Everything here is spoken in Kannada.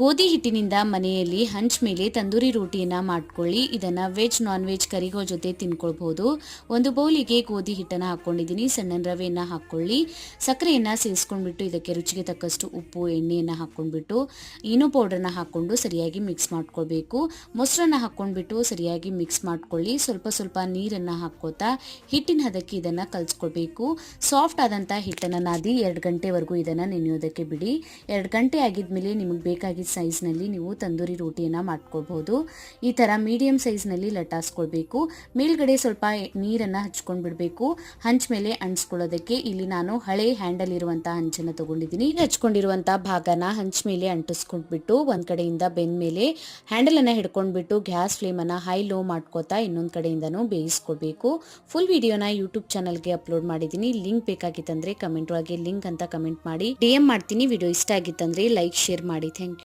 ಗೋಧಿ ಹಿಟ್ಟಿನಿಂದ ಮನೆಯಲ್ಲಿ ಹಂಚ್ ಮೇಲೆ ತಂದೂರಿ ರೋಟಿಯನ್ನ ಮಾಡ್ಕೊಳ್ಳಿ. ಇದನ್ನ ವೆಜ್ ನಾನ್ ವೆಜ್ ಕರಿಗೋ ಜೊತೆ ತಿನ್ಕೊಳ್ಬಹುದು ಒಂದು ಬೌಲಿಗೆ ಗೋಧಿ ಹಿಟ್ಟನ್ನ ಹಾಕೊಂಡಿದ್ದೀನಿ. ಸಣ್ಣ ರವೆಯನ್ನ ಹಾಕೊಳ್ಳಿ. ಸಕ್ಕರೆಯನ್ನ ಸೇರಿಸ್ಕೊಂಡ್ಬಿಟ್ಟು ಇದಕ್ಕೆ ರುಚಿಗೆ ತಕ್ಕಷ್ಟು ಉಪ್ಪು, ಎಣ್ಣೆಯನ್ನ ಹಾಕೊಂಡ್ಬಿಟ್ಟು, ಈನೋ ಪೌಡರ್ನ ಹಾಕೊಂಡು ಸರಿಯಾಗಿ ಮಿಕ್ಸ್ ಮಾಡ್ಕೊಳ್ಬೇಕು. ಮೊಸರನ್ನ ಹಾಕೊಂಡ್ಬಿಟ್ಟು ಸರಿಯಾಗಿ ಮಿಕ್ಸ್ ಮಾಡ್ಕೊಳ್ಳಿ. ಸ್ವಲ್ಪ ಸ್ವಲ್ಪ ನೀರನ್ನ ಹಾಕೋತಾ ಹಿಟ್ಟಿನ ಹದಕ್ಕೆ ಇದನ್ನ ಕಲ್ಸ್ಕೊಳ್ಬೇಕು. ಸಾಫ್ಟ್ ಆದಂತ ಹಿಟ್ಟನ್ನ ನಾದಿ ಎರಡು ಗಂಟೆವರೆಗೂ ಇದನ್ನ ನೆನೆಯೋದಕ್ಕೆ ಬಿಡಿ. ಎರಡು ಗಂಟೆ ಆಗಿದ್ಮೇಲೆ ನಿಮಗೆ ಬೇಕಾಗಿದ್ದ ಸೈಜ್ನಲ್ಲಿ ನೀವು ತಂದೂರಿ ರೋಟಿಯನ್ನು ಮಾಡ್ಕೋಬಹುದು ಈ ಥರ ಮೀಡಿಯಂ ಸೈಜ್ನಲ್ಲಿ ಲಟಾಸ್ಕೊಳ್ಬೇಕು ಮೇಲ್ಗಡೆ ಸ್ವಲ್ಪ ನೀರನ್ನು ಹಚ್ಕೊಂಡು ಬಿಡಬೇಕು. ಹಂಚ್ ಮೇಲೆ ಅಂಟಿಸ್ಕೊಳ್ಳೋದಕ್ಕೆ ಇಲ್ಲಿ ನಾನು ಹಳೆ ಹ್ಯಾಂಡಲ್ ಇರುವಂಥ ಹಂಚನ್ನು ತಗೊಂಡಿದ್ದೀನಿ. ಹಚ್ಕೊಂಡಿರುವಂಥ ಭಾಗನ ಹಂಚ್ ಮೇಲೆ ಅಂಟಿಸ್ಕೊಂಡ್ಬಿಟ್ಟು ಒಂದು ಕಡೆಯಿಂದ ಬೆಂದ ಮೇಲೆ ಹ್ಯಾಂಡಲ್ ಅನ್ನ ಹಿಡ್ಕೊಂಡ್ಬಿಟ್ಟು ಗ್ಯಾಸ್ ಫ್ಲೇಮನ್ನು ಹೈ ಲೋ ಮಾಡ್ಕೋತಾ ಇನ್ನೊಂದು ಕಡೆಯಿಂದನೂ ಬೇಯಿಸ್ಕೊಳ್ಬೇಕು ಫುಲ್ ವಿಡಿಯೋನ ಯೂಟ್ಯೂಬ್ ಚಾನಲ್ಗೆ ಅಪ್ಲೋಡ್ ಮಾಡಿದ್ದೀನಿ. ಲಿಂಕ್ ಬೇಕಾಗಿತ್ತಂದರೆ ಕಮೆಂಟ್ ಒಳಗೆ ಲಿಂಕ್ ಅಂತ ಕಮೆಂಟ್ ಮಾಡಿ. ಡಿ ಎಂ ಮಾಡ್ತೀನಿ. ವಿಡಿಯೋ ಇಷ್ಟ ಆಗಿತ್ತಂದರೆ ಲೈಕ್ ಶೇರ್ ಮಾಡಿ. Thank you